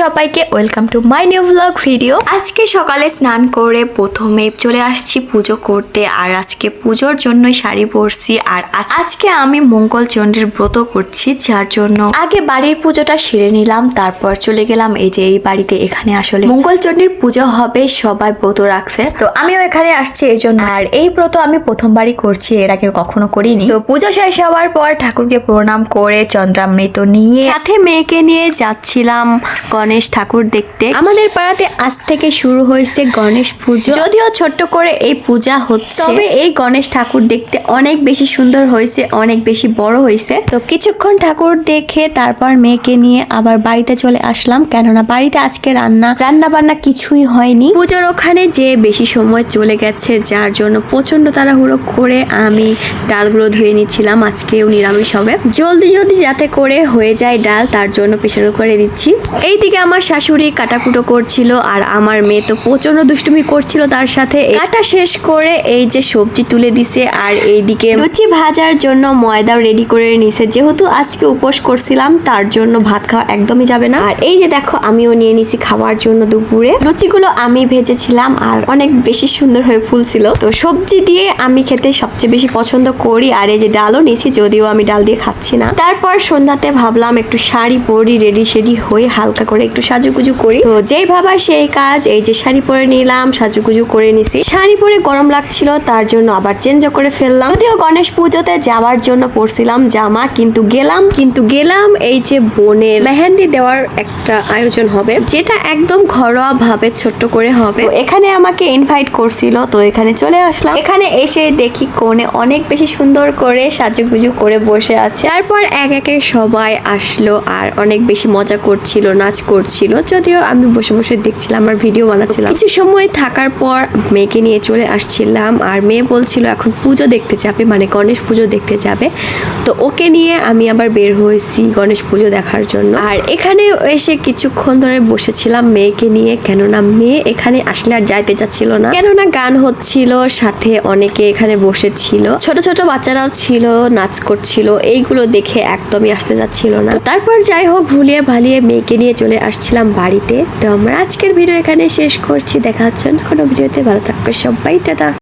সবাইকে welcome to my new blog video আজকে সকালে স্নান করে প্রথমে চলে আসছি পুজো করতে, আর আজকে পুজোর জন্যই শাড়ি পরছি, আর আজকে আমি মঙ্গল চণ্ডীর ব্রত করছি, যার জন্য আগে বাড়ির পুজোটা সেরে নিলাম, তারপর চলে গেলাম এই যে এই বাড়িতে এখানে আসলে মঙ্গল চণ্ডীর পুজো হবে, সবাই ব্রত রাখছে। তো আমিও এখানে আসছি এই জন্য, আর এই ব্রত আমি প্রথমবারই করছি, এর আগে কখনো করিনি। তো পুজো শেষ হওয়ার পর ঠাকুরকে প্রণাম করে চন্দ্রামৃত নিয়ে, সাথে মেয়েকে নিয়ে যাচ্ছিলাম। গণেশ ঠাকুর দেখতে। আমাদের পাড়াতে আজ থেকে শুরু হয়েছে গণেশ পুজো। যদিও ছোট্ট করে এই পূজা হচ্ছে। তবে এই গণেশ ঠাকুর দেখতে অনেক বেশি সুন্দর হয়েছে অনেক বেশি বড় হয়েছে। তো কিছুক্ষণ ঠাকুর দেখে তারপর মেয়েকে নিয়ে আবার বাড়িতে চলে আসলাম। কেননা বাড়িতে আজকে রান্না রান্না বান্না কিছুই হয়নি। পুজোর ওখানে যে বেশি সময় চলে গেছে যার জন্য প্রচণ্ড তাড়াহুড়ো করে আমি ডালগুলো ধুয়ে নিচ্ছিলাম। আজকেও নিরামিষ হবে। জলদি জলদি যাতে করে হয়ে যায় ডাল তার জন্য প্রেশার করে দিচ্ছি। এইদিকে আমার শাশুড়ি কাটাকুটো করছিল আর আমার মেয়ে তো প্রচণ্ড দুষ্টুমি করছিল তার সাথে। কাটা শেষ করে এই যে সবজি তুলে দিছে আর এইদিকে লুচি ভাজার জন্য ময়দাও রেডি করে নিছে। যেহেতু আজকে উপোস করছিলাম, তার জন্য ভাত খাওয়া একদমই যাবে না। আর এই যে দেখো, আমিও নিয়ে নিছি খাওয়ার জন্য দুপুরে। লুচিগুলো আমি ভেজেছিলাম আর অনেক বেশি সুন্দর হয়ে ফুলছিল। তো সবজি দিয়ে আমি খেতে সবচেয়ে বেশি পছন্দ করি আর এই যে ডালও নিছি, যদিও আমি ডাল দিয়ে খাচ্ছি না। তারপর সন্ধ্যাতে ভাবলাম একটু শাড়ি পরি রেডি শেডি হয়ে হালকা করে একটু সাজুগুজু করি। তো যেই ভাবা সেই কাজ, এই যে শাড়ি পরে নিলাম, সাজুগুজু করে নিছি। শাড়ি পরে গরম লাগছিল, তার জন্য আবার চেঞ্জ করে ফেললাম। যদিও গণেশ পুজোতে যাওয়ার জন্য পরছিলাম জামা, কিন্তু গেলাম কিন্তু গেলাম এই যে বোনের মেহেন্দি দেওয়ার একটা আয়োজন হবে, যেটা একদম ঘরোয়া ভাবে ছোট্ট করে হবে। এখানে আমাকে ইনভাইট করছিল, তো এখানে চলে আসলাম। এখানে এসে দেখি কোণে অনেক বেশি সুন্দর করে সাজুগুজু করে বসে আছে। তারপর এক একে সবাই আসলো, আর অনেক বেশি মজা করছিল, নাচ করছিল, যদিও আমি বসে বসে দেখছিলাম আর ভিডিও বানাচ্ছিলাম। কিছু সময় থাকার পর মেয়েকে নিয়ে চলে আসছিলাম আর মেয়ে বলছিল, এখন পুজো দেখতে যাবে মানে গণেশ পুজো দেখতে যাবে। তো ওকে নিয়ে আমি আবার বের হয়েছি গণেশ পুজো দেখার জন্য। আর এখানে এসে কিছুক্ষণ ধরে বসেছিলাম মেয়েকে নিয়ে, কেননা মেয়ে এখানে আসলে আর যাইতে চাচ্ছিল না। কেননা গান হচ্ছিল, সাথে অনেকে এখানে বসেছিল। ছোট ছোট বাচ্চারাও ছিল, নাচ করছিল, এইগুলো দেখে একদমই আসতে যাচ্ছিল না। তারপর যাই হোক, ভুলিয়ে ভালিয়ে মেয়েকে নিয়ে আসছিলাম বাড়িতে। তো আমরা আজকের ভিডিও এখানে শেষ করছি। দেখা হচ্ছে না কোনো ভিডিওতে। ভালো থাকবে সবাই, টাটা।